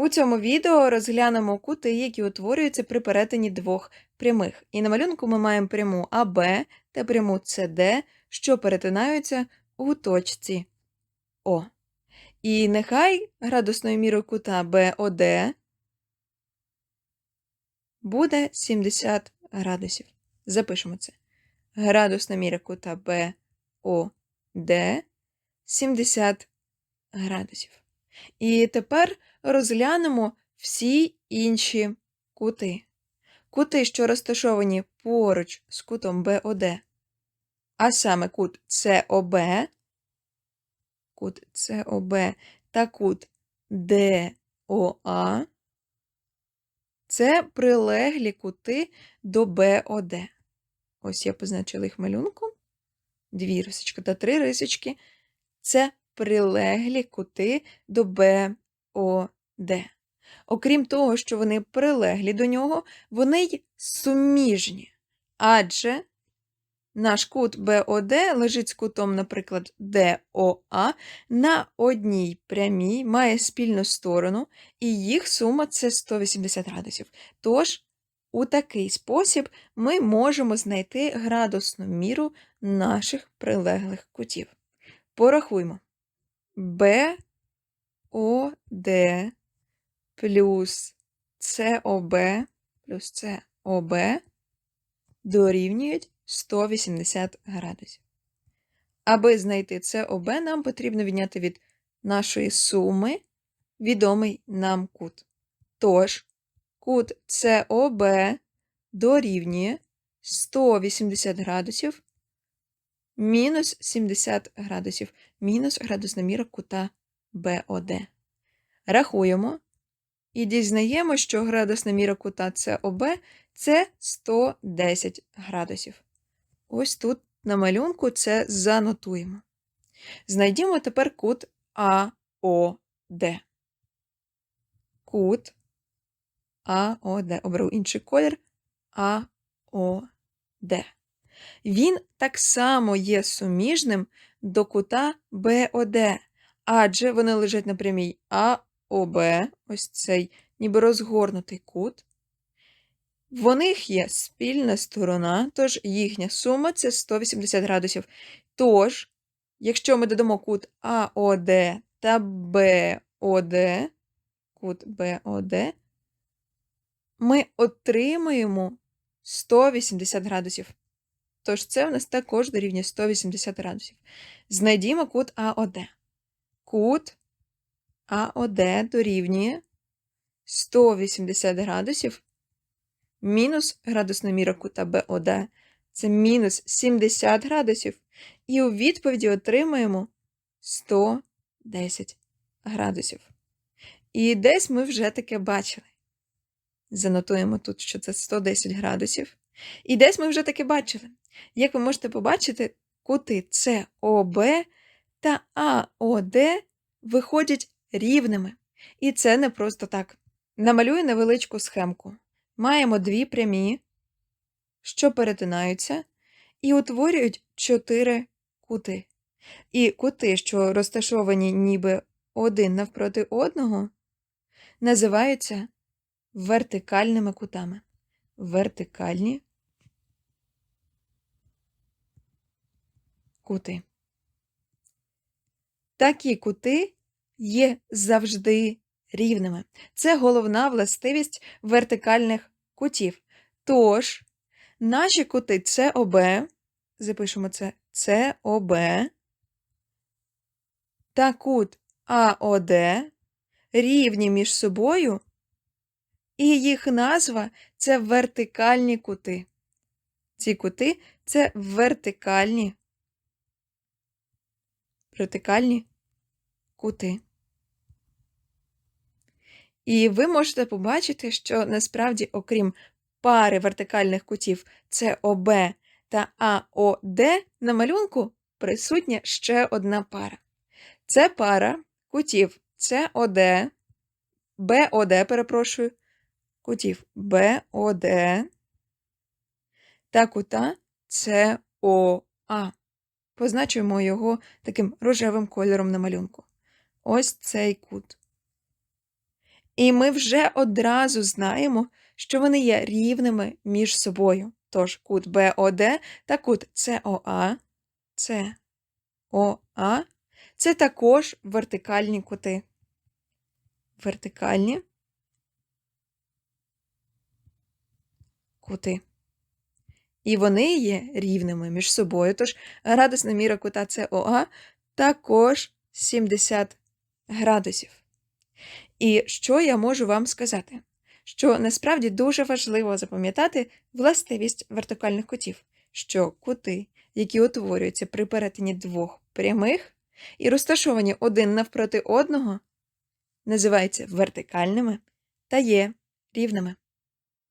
У цьому відео розглянемо кути, які утворюються при перетині двох прямих. І на малюнку ми маємо пряму АБ та пряму СД, що перетинаються у точці О. І нехай градусною мірою кута БОД буде 70 градусів. Запишемо це. Градусна міра кута БОД 70 градусів. І тепер розглянемо всі інші кути. Кути, що розташовані поруч з кутом БОД, а саме кут СОБ, кут СОБ та кут ДОА, це прилеглі кути до БОД. Ось я позначила їх малюнком. Дві рисочки та три рисочки. Це прилеглі кути до БОД. Окрім того, що вони прилеглі до нього, вони й суміжні. Адже наш кут БОД лежить з кутом, наприклад, ДОА на одній прямій, має спільну сторону, і їх сума це 180 градусів. Тож, у такий спосіб ми можемо знайти градусну міру наших прилеглих кутів. Порахуймо. БОД плюс СОБ плюс СОБ дорівнюють 180 градусів. Аби знайти СОБ, нам потрібно відняти від нашої суми відомий нам кут. Тож, кут СОБ дорівнює 180 градусів мінус 70 градусів, мінус градусна міра кута БОД. Рахуємо і дізнаємо, що градусна міра кута СОБ це 110 градусів. Ось тут на малюнку це занотуємо. Знайдімо тепер кут АОД. Кут АОД. Оберу інший колір АОД. Він так само є суміжним до кута БОД, адже вони лежать на прямій АОБ, ось цей ніби розгорнутий кут. В них є спільна сторона, тож їхня сума це 180 градусів. Тож, якщо ми додамо кут АОД та БОД, кут БОД, ми отримаємо 180 градусів. Тож це в нас також дорівнює 180 градусів. Знайдімо кут АОД. Кут АОД дорівнює 180 градусів мінус градусна міра кута БОД це мінус 70 градусів. І у відповіді отримаємо 110 градусів. І десь ми вже таке бачили. Занотуємо тут, що це 110 градусів. І десь ми вже таке бачили. Як ви можете побачити, кути СОБ та АОД виходять рівними. І це не просто так. Намалюю невеличку схемку. Маємо дві прямі, що перетинаються, і утворюють чотири кути. І кути, що розташовані ніби один навпроти одного, називаються вертикальними кутами. Вертикальні кути. Такі кути є завжди рівними. Це головна властивість вертикальних кутів. Тож, наші кути СОБ, запишемо це СОБ, та кут АОД рівні між собою, і їх назва це вертикальні кути. Ці кути це вертикальні вертикальні кути. І ви можете побачити, що насправді, окрім пари вертикальних кутів СОБ та АОД, на малюнку присутня ще одна пара. Це пара кутів СОД, БОД, перепрошую, кутів БОД та кута СОА. Позначуємо його таким рожевим кольором на малюнку. Ось цей кут. І ми вже одразу знаємо, що вони є рівними між собою. Тож кут БОД та кут СОА, СОА це також вертикальні кути. Вертикальні кути. І вони є рівними між собою. Тож градусна міра кута СОА також 70 градусів. І що я можу вам сказати? Що насправді дуже важливо запам'ятати властивість вертикальних кутів, що кути, які утворюються при перетині двох прямих і розташовані один навпроти одного, називаються вертикальними та є рівними.